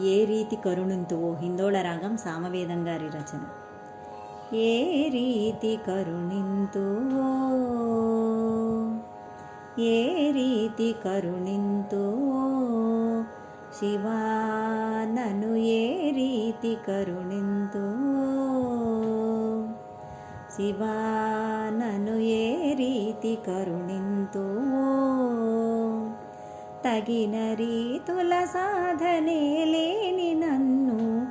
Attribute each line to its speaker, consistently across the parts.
Speaker 1: ఏ రీతి కరుణింతువో హిందోళ రాగం సామవేదం గారి రచన. ఏ రీతి కరుణింతువో ఏ రీతి కరుణింతువో శివా నన్ను ఏ రీతి కరుణింతువో శివా నన్ను ఏ రీతి కరుణింతువో తగిన రీతుల సాధనే లేని నన్ను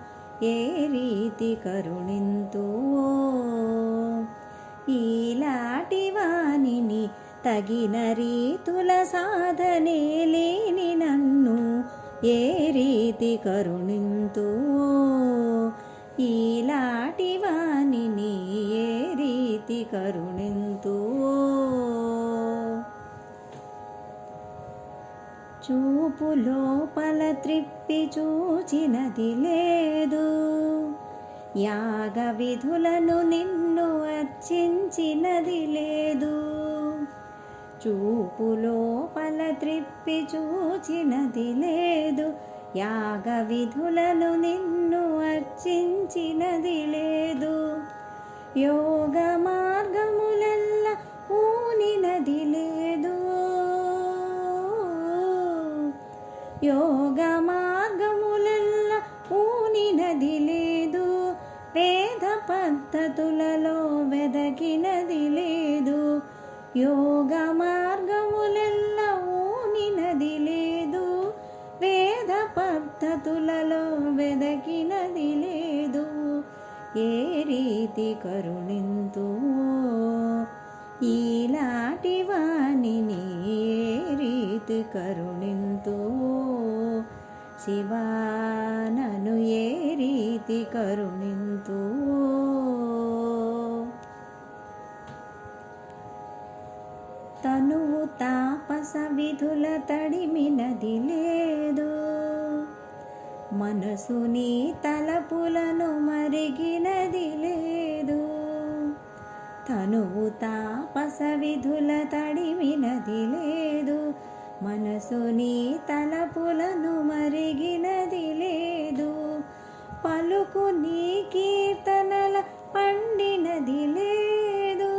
Speaker 1: ఏ రీతి కరుణింతువో? ఈలాటి వాణిని తగిన రీతుల సాధనే లేని నన్ను ఏ రీతి కరుణింతువో? ఈలాటి వాణిని ఏ రీతి కరుణింతు చూపు లోపల త్రిప్పి చూచినది లేదు. యాగ విధులను నిన్ను అర్చించినది లేదు. చూపు లోపల త్రిప్పి చూచినది లేదు. యాగ విధులను నిన్ను అర్చించినది లేదు. యోగ మార్గములెల్ల ఊనినది లేదు. యోగ మార్గములెల్ల ఊనినది లేదు వేద పద్ధతులలో వెదకినది లేదు. యోగ మార్గములెల్ల ఊనినది లేదు వేద పద్ధతులలో వెదకినది లేదు. ఏ రీతి కరుణింతు ఈలాటి వాణిని ఏ రీతి కరుణింతో శివా నన్ను ఏ రీతి కరుణింతు తనువు తాపస విధుల తడిమినది లేదు. మనసు నీ తలపులను మరిగినది లేదు. తనువు తాపస విధుల తడిమినది లేదు. మనసు నీ తలపులను పండినది లేదు.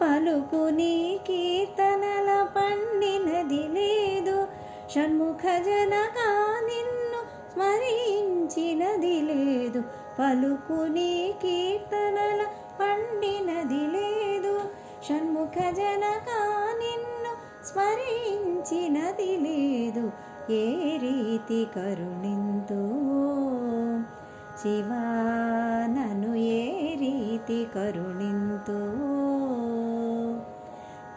Speaker 1: పలుకుని కీర్తనల పండినది లేదు. షణ్ముఖ జనగా నిన్ను స్మరించినది లేదు. పలుకుని కీర్తనల పండినది లేదు. షణ్ముఖ జనగా నిన్ను స్మరించినది లేదు. ఏ రీతి కరుణింతో శివా నన్ను ఏ రీతి కరుణింతువో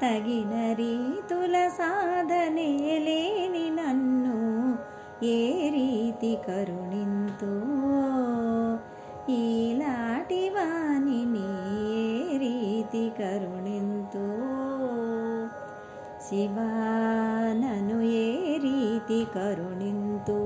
Speaker 1: తగిన రీతుల సాధనే లేని నన్ను ఏ రీతి కరుణింతువో ఈలాటి వాణిని ఏ రీతి కరుణింతువో శివా నన్ను ఏ రీతి కరుణింతో?